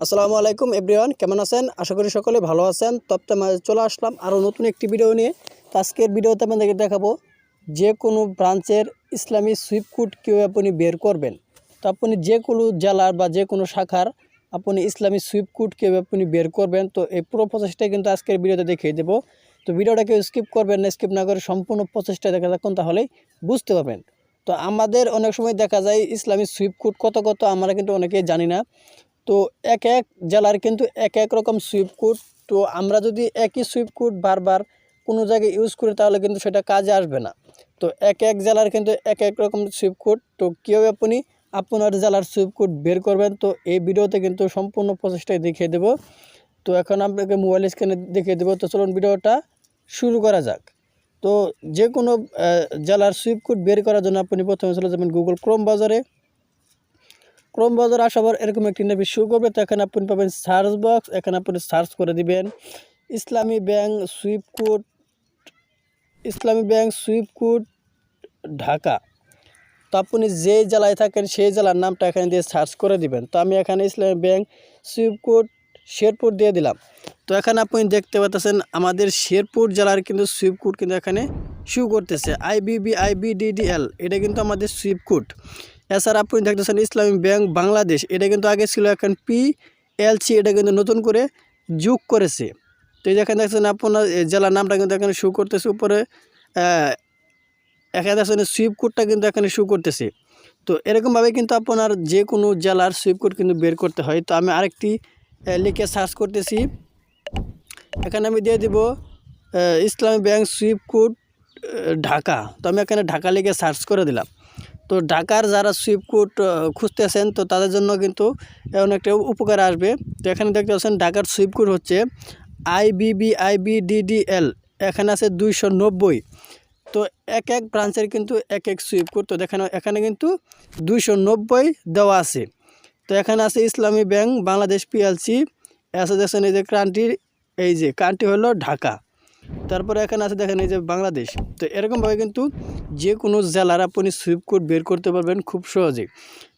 আসসালামু আলাইকুম এভরিওয়ান, কেমন আছেন? আশা করি সকলে ভালো আছেন। তপ্তে চলে আসলাম আরও নতুন একটি ভিডিও নিয়ে। তো আজকের ভিডিওতে আপনাদেরকে দেখাবো যে কোনো ব্রাঞ্চের ইসলামী সুইপ কোড কীভাবে আপনি বের করবেন। তো আপনি যে কোনো জেলার বা যে কোনো শাখার আপনি ইসলামী সুইপ কোড কীভাবে আপনি বের করবেন। তো এই পুরো প্রসেসটা কিন্তু আজকের ভিডিওতে দেখিয়ে দেবো। তো ভিডিওটাকে স্কিপ করবেন না স্কিপ না করে সম্পূর্ণ প্রসেসটা দেখা থাকুন, তাহলেই বুঝতে পারবেন। তো আমাদের অনেক সময় দেখা যায় ইসলামী সুইপ কোড কত কত, আমরা কিন্তু অনেকেই জানি না। তো এক এক জেলার কিন্তু এক এক রকম সুইপ কোড তো আমরা যদি একই সুইপ কোড বারবার কোনো জায়গায় ইউজ করি, তাহলে কিন্তু সেটা কাজে আসবে না। তো এক এক জেলার কিন্তু এক এক রকম সুইপ কোড তো কীভাবে আপনি আপনার জেলার সুইপ কোড বের করবেন, তো এই ভিডিওতে কিন্তু সম্পূর্ণ প্রসেসটাই দেখিয়ে দেবো। তো এখন আপনাকে মোবাইল স্ক্রিনে দেখিয়ে দেবো। তো চলুন ভিডিওটা শুরু করা যাক। তো যে কোনো জেলার সুইপ কোড বের করার জন্য আপনি প্রথমে চলে যাবেন গুগল ক্রোম বাজারে ক্রোম বাজার আসার এরকম একটি ইন্টারভিউ শুরু করবে। তো এখানে আপনি পাবেন সার্চ বক্স এখানে আপনি সার্চ করে দিবেন Islami bank swift code, Islami bank swift code Dhaka. তো আপনি যে জেলায় থাকেন সেই জেলার নামটা এখানে দিয়ে সার্চ করে দিবেন। তো আমি এখানে ইসলামী ব্যাংক সুইপ কোড শেরপুর দিয়ে দিলাম। তো এখানে আপনি দেখতে পাচ্ছেন আমাদের শেরপুর জেলার কিন্তু সুইপ কোড কিন্তু এখানে শু করতেছে। আইবিবি আইবিডিডিএল এটা কিন্তু আমাদের সুইপ কোড। এছাড়া আপনি দেখতেছেন ইসলামী ব্যাংক বাংলাদেশ। এটা কিন্তু আগে ছিল এখন পি এলসি এটা কিন্তু নতুন করে যোগ করেছে। তো এই যেখানে দেখছেন আপনার জেলার নামটা কিন্তু এখানে শু করতেছে, উপরে এখানে দেখছেন সুইপ কোডটা কিন্তু এখানে শু করতেছে। তো এরকমভাবে কিন্তু আপনার যে কোনো জেলার সুইপ কোড কিন্তু বের করতে হয়। তো আমি আরেকটি লিখে সার্চ করতেছি। এখানে আমি দিয়ে দিব ইসলামী ব্যাংক সুইপ কোড ঢাকা। তো আমি এখানে ঢাকা লিখে সার্চ করে দিলাম। তো ঢাকার যারা সুইপ কোড খুঁজতেছেন, তো তাদের জন্য কিন্তু অনেকটা উপকার আসবে। তো এখানে দেখতে পাচ্ছেন ঢাকার সুইপ কোড হচ্ছে আইবিবি আইবিডিডিএল এখানে আছে দুইশো নব্বই। তো এক এক ব্রাঞ্চের কিন্তু এক এক সুইপ কোড তো দেখানো, এখানে কিন্তু দুইশো নব্বই দেওয়া আছে। তো এখানে আছে ইসলামী ব্যাংক, বাংলাদেশ পিএলসি দেখছেন এই যে কান্ট্রির এই যে কান্ট্রি হলো ঢাকা। তারপরে এখানে আছে দেখেন এই যে বাংলাদেশ। তো এরকমভাবে কিন্তু যে কোনো জেলার আপনি সুইপ কোড বের করতে পারবেন খুব সহজেই।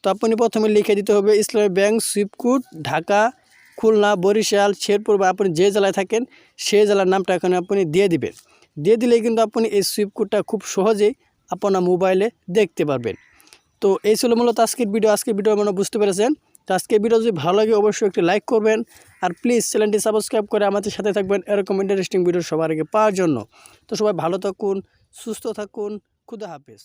তো আপনি প্রথমে লিখে দিতে হবে Islami bank swift code Dhaka, Khulna, Barishal, Sherpur বা আপনি যে জেলায় থাকেন, সেই জেলার নামটা এখানে আপনি দিয়ে দিবেন। দিয়ে দিলেই কিন্তু আপনি এই সুইপ কোডটা খুব সহজেই আপনার মোবাইলে দেখতে পারবেন। তো এই ছিল মূলত আজকের ভিডিও আজকের ভিডিও মানে বুঝতে পেরেছেন। তো আজকে ভিডিও যদি ভালো লাগে, অবশ্যই একটি লাইক করবেন। আর প্লিজ চ্যানেলটি সাবস্ক্রাইব করে আমাদের সাথে থাকবেন। এরকম ইন্টারেস্টিং ভিডিও সবার আগে পাওয়ার জন্য। তো সবাই ভালো থাকুন, সুস্থ থাকুন, খুদা হাফেজ।